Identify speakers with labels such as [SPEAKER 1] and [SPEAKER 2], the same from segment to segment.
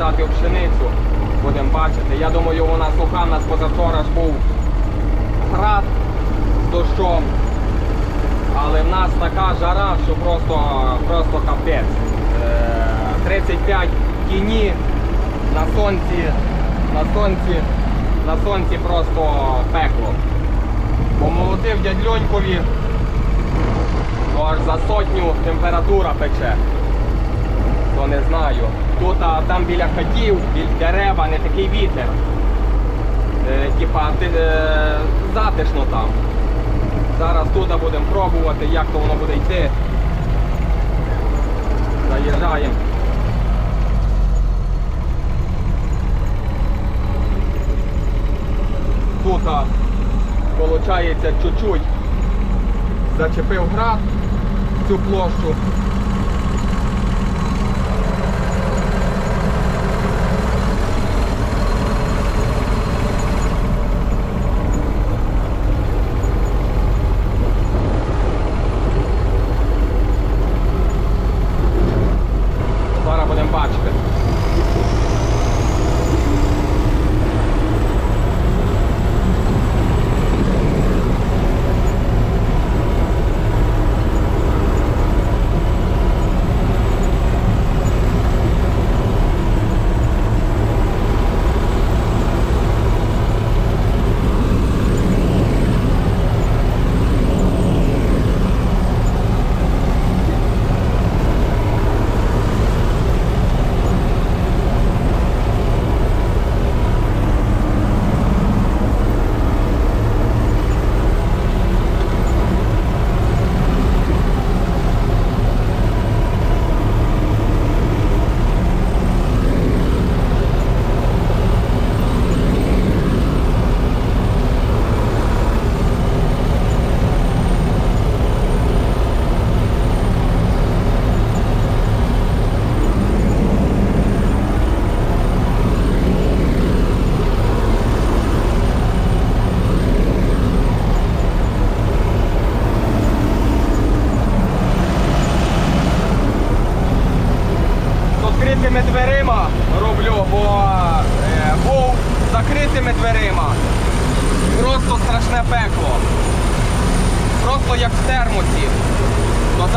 [SPEAKER 1] в пшеницю. Будемо бачити. Я думаю, вона суха, у нас позавчора ж був град з дощом. Але в нас така жара, що просто, просто капець. Е, 35 тіні на сонці, на сонці, на сонці просто пекло. Помолотив дядь Льонькові, то аж за сотню температура пече. То не знаю. Тут там біля хатів, біля дерева, не такий вітер. Е, типа е, затишно там. Зараз тут будемо пробувати, як то воно буде йти. Заїжджаємо. Тут, виходить, чуть-чуть зачепив град цю площу.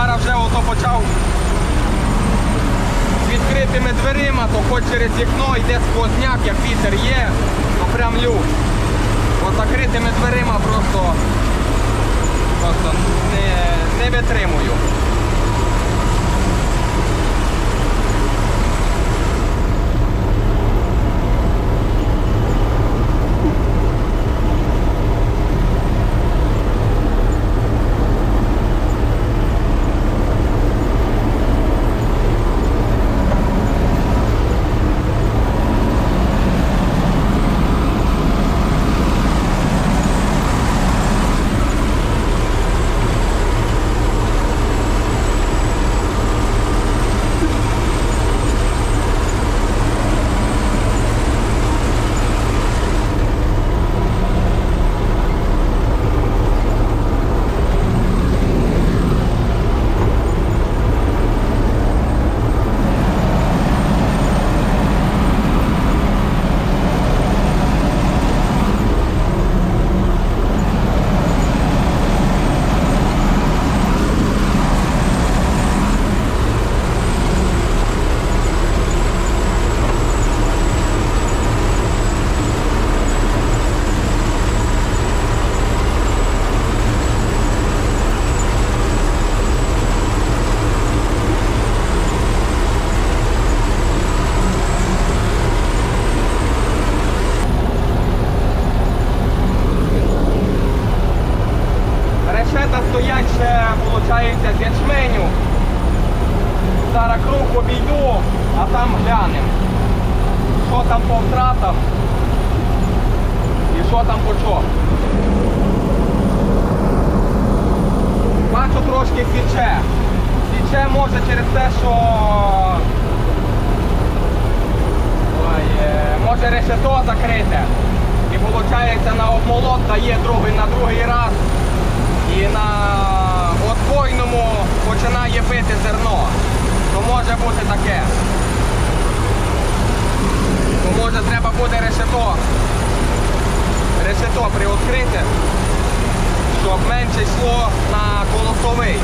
[SPEAKER 1] Зараз вже ото почав з відкритими дверима, то хоч через вікно йде сквозняк, як вітер є, то прям люк. От закритими дверима просто, просто не, не витримую. Решета стоять ще, виходить, з ячменю. Зараз круг обійду, а там глянемо. Що там по втратам і що там по чому. Бачу трошки січе. ще може через те, що Ой, е, може решето закрите. І виходить на обмолот дає другий на другий раз. І на отбойному починає бити зерно. То може бути таке. То може треба буде решето. Решето приоткрити, щоб менше йшло на колосовий.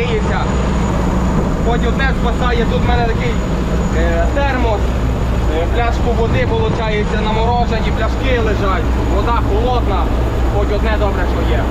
[SPEAKER 1] гріється. Хоч спасає, тут в мене такий е, термос, е, пляшку води виходить, наморожені, пляшки лежать, вода холодна, хоч одне добре, що є.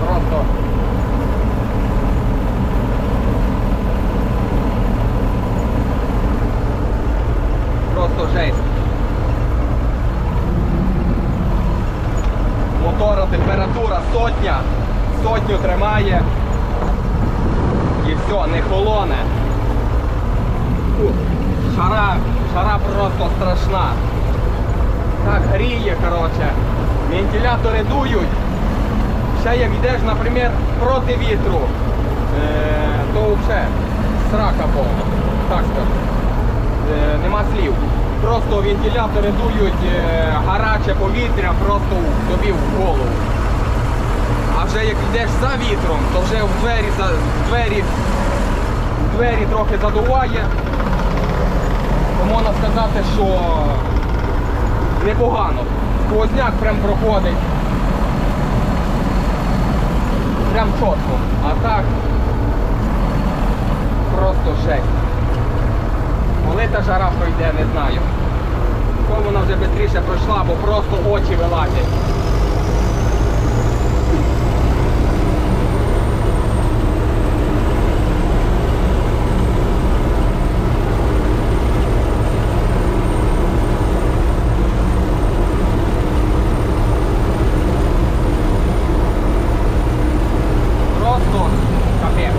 [SPEAKER 1] Просто. Просто жесть. Мотора температура сотня. Сотню тримає. І все, не холоне. Шара, шара просто страшна. Так гріє, коротше. Вентилятори дують. Ще як йдеш, наприклад, проти вітру, е, то взагалі срака повна. Так скажу. Е, нема слів. просто вентилятори дують е, гаряче повітря просто тобі в голову. А вже як йдеш за вітром, то вже в двері, за- в двері, в двері трохи задуває. То можна сказати, що непогано. Сквозняк прям проходить. Прям чітко. А так просто жесть. Коли та жара пройде, не знаю. Кому вона вже швидше пройшла, бо просто очі вилазять. Просто капець.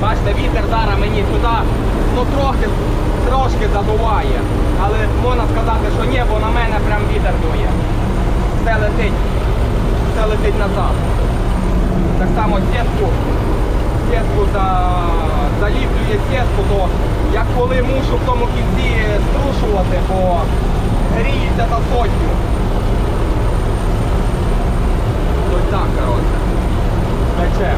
[SPEAKER 1] Бачите, вітер зараз мені туди ну трохи, трошки задуває. Але можна сказати, що ні, бо на мене прям вітер дує. Все летить. Все летить назад. Так само сітку. Сітку за... заліплює сітку, то як коли мушу в тому кінці струшувати, бо гріється за сотню. Ось так, коротше. Пече.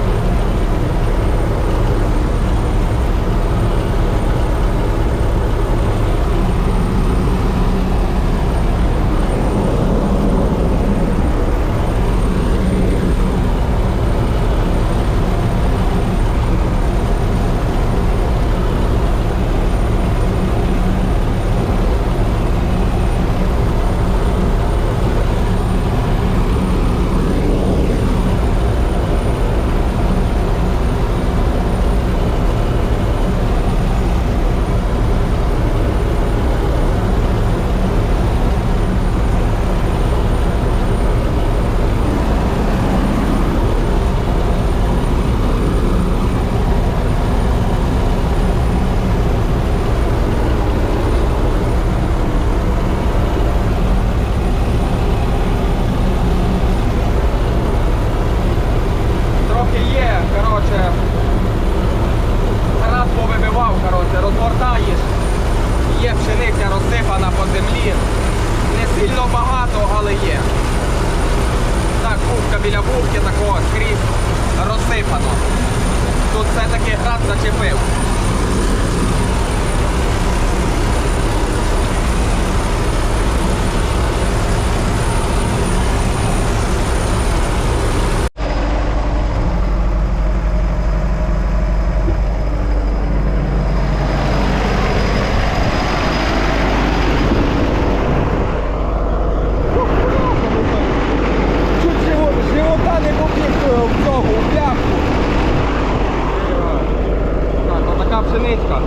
[SPEAKER 1] Трохи є, коротше, раз повибивав, коротше, розгортаєш, є пшениця розсипана по землі. Не сильно багато, але є. Так, бубка біля бубки такого скрізь розсипано. Тут все-таки град зачепив. Чуть живо- живота не побіг в цього, у пляху. Так, отака пшеничка.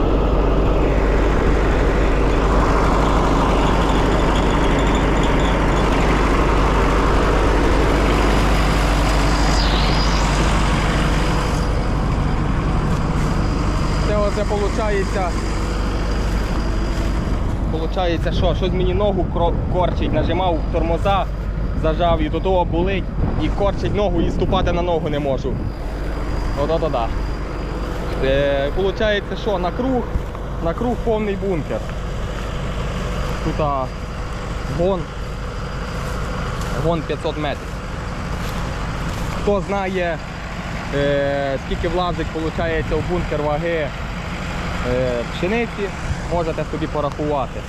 [SPEAKER 1] Це виходить. Получається, що щось мені ногу корчить, нажимав тормоза, зажав і до того болить, і корчить ногу, і ступати на ногу не можу. Ото да. Е, получається, що на круг, на круг повний бункер. Тут а, гон. Гон 500 метрів. Хто знає, е, скільки влазить, виходить, в бункер ваги пшениці, можете собі порахувати.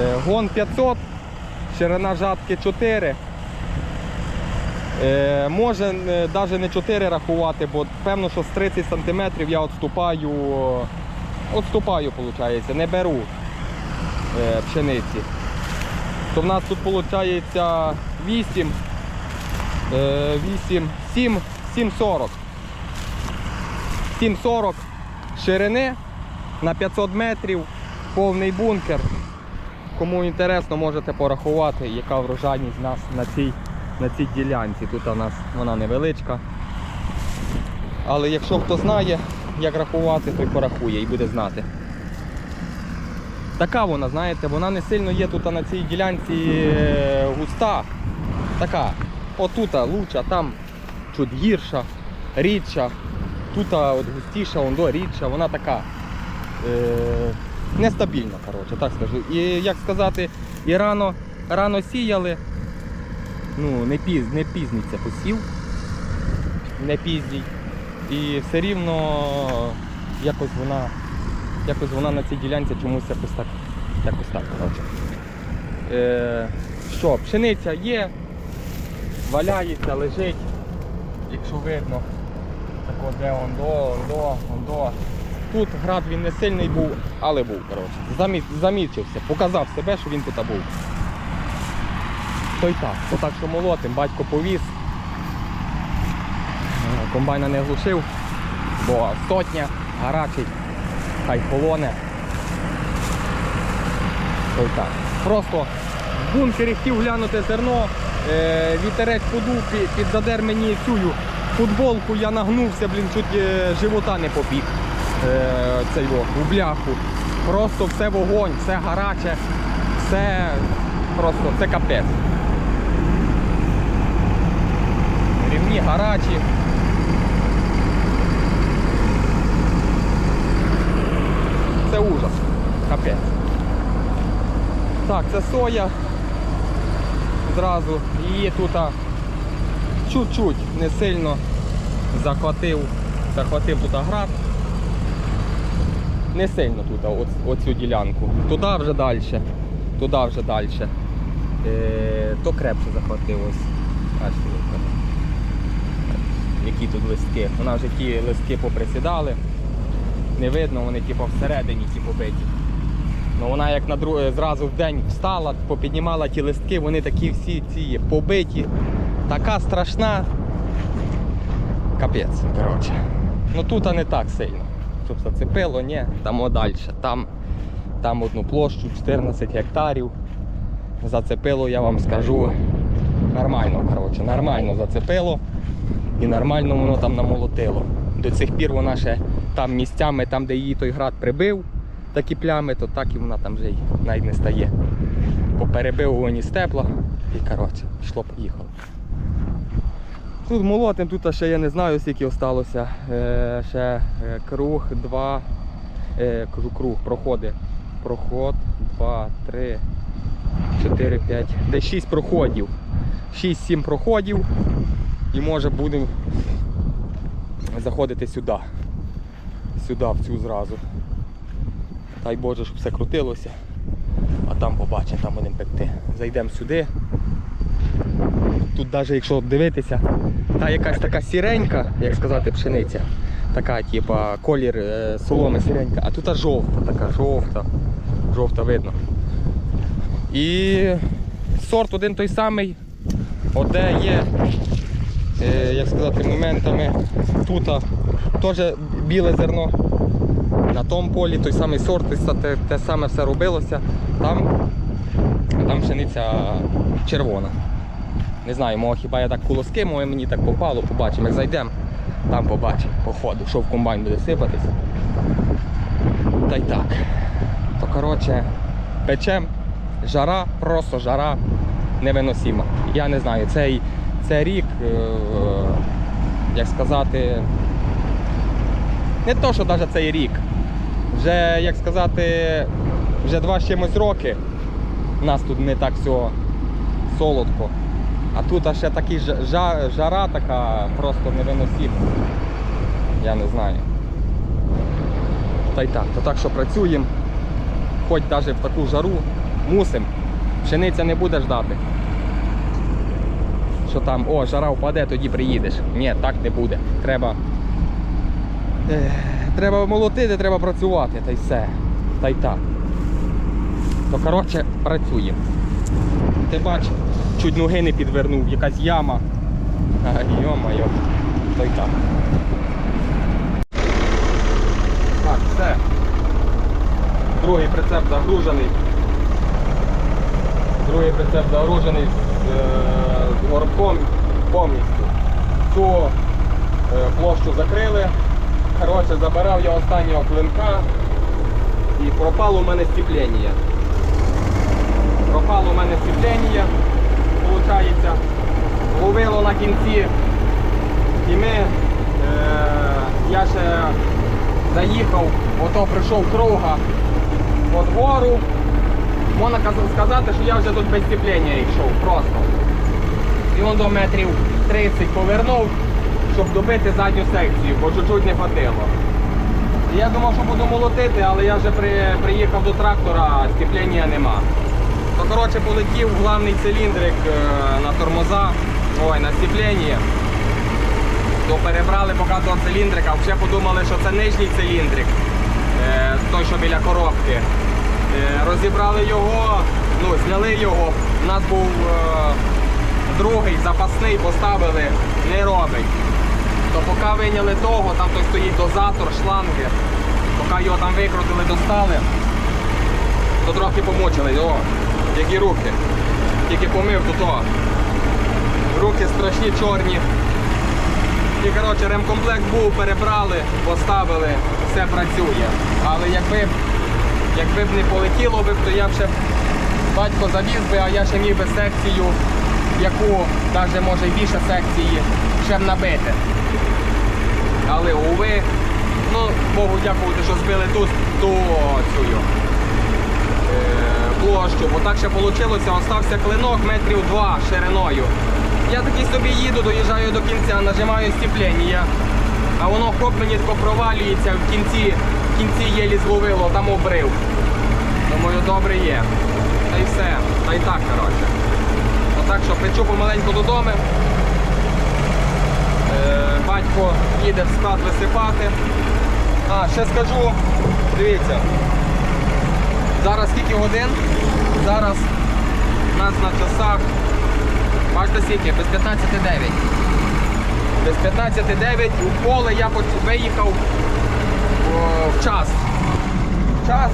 [SPEAKER 1] Е, гон 500, ширина жатки 4. Е, може навіть не 4 рахувати, бо певно, що з 30 см я відступаю, відступаю, виходить, не беру е, пшениці. То в нас тут виходить 8, е, 8, 7, 7,40. 7,40 ширини на 500 метрів, повний бункер. Кому інтересно, можете порахувати, яка врожайність нас на цій, на цій ділянці. Тут у нас вона невеличка. Але якщо хто знає, як рахувати, той порахує і буде знати. Така вона, знаєте, вона не сильно є тут на цій ділянці е, густа. Така. Отут луча, там чуть гірша, рідша. Тут от густіша, вон до рідша, вона така. Е, нестабільно, коротше, так скажу. І як сказати, і рано, рано сіяли. Ну, не, піз, не пізній посів, не пізній. І все рівно якось вона, якось вона на цій ділянці чомусь якось так, якось так, коротше. Е, що, пшениця є, валяється, лежить, якщо видно. Тако де ондо, ондо, ондо. Тут град він не сильний був, але був, коротше. Замі... Замічився, показав себе, що він тут був. То й так, то так, що молотим, батько повіз. Е, Комбайна не глушив, бо сотня, гарячий, хай холоне. То так. Просто в бункері хотів глянути зерно, е, вітерець подув, під, підзадер мені цю футболку, я нагнувся, блін, чуть е, живота не побіг. Е, цей у бляху. Просто все вогонь, все гаряче, все просто це капець. Рівні гарячі. Це ужас. Капець. Так, це соя. Зразу. Її тут чуть-чуть не сильно захватив, захватив тут град. Не сильно тут, от, оцю ділянку. Туди вже далі. Туди вже далі. Е, то крепше захватив ось. Бачите, які тут листки. Вона вже ті листки поприсідали. Не видно, вони типу всередині ті побиті. Ну вона як на друг... зразу в день встала, попіднімала ті листки, вони такі всі ці побиті. Така страшна. Капець, коротше. Ну тут не так сильно. Щоб зацепило, ні, там далі. Там, там одну площу 14 гектарів. Зацепило, я вам скажу. Нормально, коротше, нормально зацепило і нормально воно там намолотило. До цих пір вона ще там місцями, там, де її той град прибив, такі плями, то так і вона там вже й навіть не стає. Поперебив воні степла і коротше, пішло поїхало. Тут молотим, тут ще я не знаю, скільки осталося. Е, ще е, круг, два, е, кажу, круг, проходи. Проход, два, три, чотири, п'ять. Десь шість проходів. Шість-сім проходів. І може будемо заходити сюди. Сюди, в цю зразу. Дай Боже, щоб все крутилося. А там побачимо, там будемо пекти. Зайдемо сюди. Тут навіть якщо дивитися, та якась така сіренька, як сказати, пшениця. Така, типа, колір е, соломи сіренька, а тут а жовта, така жовта. Жовта видно. І сорт один той самий, оде є, е, як сказати, моментами. Тут теж біле зерно. На тому полі той самий сорт, те, те саме все робилося. Там, там пшениця червона. Не знаю, мого хіба я так колоски, моє мені так попало, побачимо, як зайдемо, там побачимо, по ходу, що в комбайн буде сипатися. Та й так. То коротше, печем, жара, просто жара невиносима. Я не знаю, цей, цей рік, е, як сказати, не то, що навіть цей рік. Вже, як сказати, вже два чимось роки. У нас тут не так все солодко. А тут ще такі жа- жа- жара така просто невиносима. Я не знаю. Та й так, то так що працюємо. Хоч навіть в таку жару мусимо. Пшениця не буде ждати. Що там, о, жара впаде, тоді приїдеш. Ні, так не буде. Треба. Ех, треба молотити, треба працювати, та й все. Та й так. То коротше працюємо. Ти бачиш, чуть ноги не підвернув, якась яма. Йо-моє, то й так. Так, все. Другий прицеп загружений. Другий прицеп загружений з, е, горбком повністю. Цю е, площу закрили. Коротше, забирав я останнього клинка і пропало у мене стіплення. Пропало у мене сцеплення, виходить, ловило на кінці. І ми, е, я ще заїхав, ото прийшов круга, от гору. Можна сказати, що я вже тут без степлення йшов просто. І он до метрів 30 повернув, щоб добити задню секцію, бо чуть-чуть не хватило. Я думав, що буду молотити, але я вже при, приїхав до трактора, а степлення нема. То коротше полетів главний циліндрик е, на тормоза, ой, на степлення. То перебрали поки до циліндрика, вже подумали, що це нижній циліндрик, е, той, що біля коробки. Е, розібрали його, ну, зняли його. У нас був другий запасний, поставили, не робить. То поки вийняли того, там той стоїть дозатор, шланги. Поки його там викрутили, достали, то трохи помучили. О, які руки. Тільки помив тут о. Руки страшні чорні. І коротше, ремкомплект був, перебрали, поставили, все працює. Але якби, б- якби б не полетіло би, то я б ще б- батько завіз би, а я ще міг би секцію, яку навіть може і більше секції, ще б набити. Але уви, ну, Богу дякувати, що збили ту, ту цю площу, бо так ще вийшло, остався клинок метрів два шириною. Я такий собі їду, доїжджаю до кінця, нажимаю степлення, а воно хоп мені провалюється в кінці, в кінці єлі зловило, там обрив. Думаю, добре є. Та й все. Та й так, коротше. Отак що печу помаленьку додому. Е, батько їде в склад висипати. А, ще скажу, дивіться. Зараз скільки годин? Зараз у нас на часах. Бачите скільки? Без 15.9. Без 15.9 у поле я виїхав в час. В час.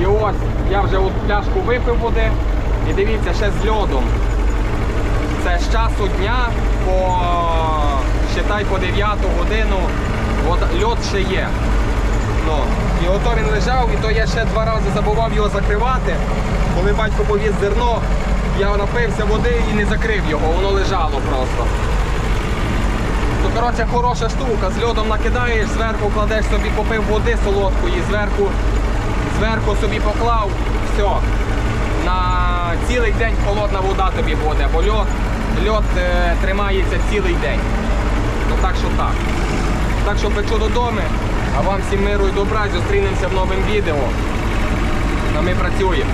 [SPEAKER 1] І ось я вже от пляшку випив води. І дивіться, ще з льодом. Це з часу дня по считай по 9 годину от льод ще є. Ну, і ото він лежав, і то я ще два рази забував його закривати. Коли батько повіз зерно, я напився води і не закрив його, воно лежало просто. То коротше хороша штука, з льодом накидаєш, зверху кладеш собі, попив води солодкої, зверху, зверху собі поклав, все. На цілий день холодна вода тобі буде, бо льод, льод е, тримається цілий день. Ну так що так. Так що печу додому, а вам всім миру і добра, зустрінемося в новому відео. А ми працюємо.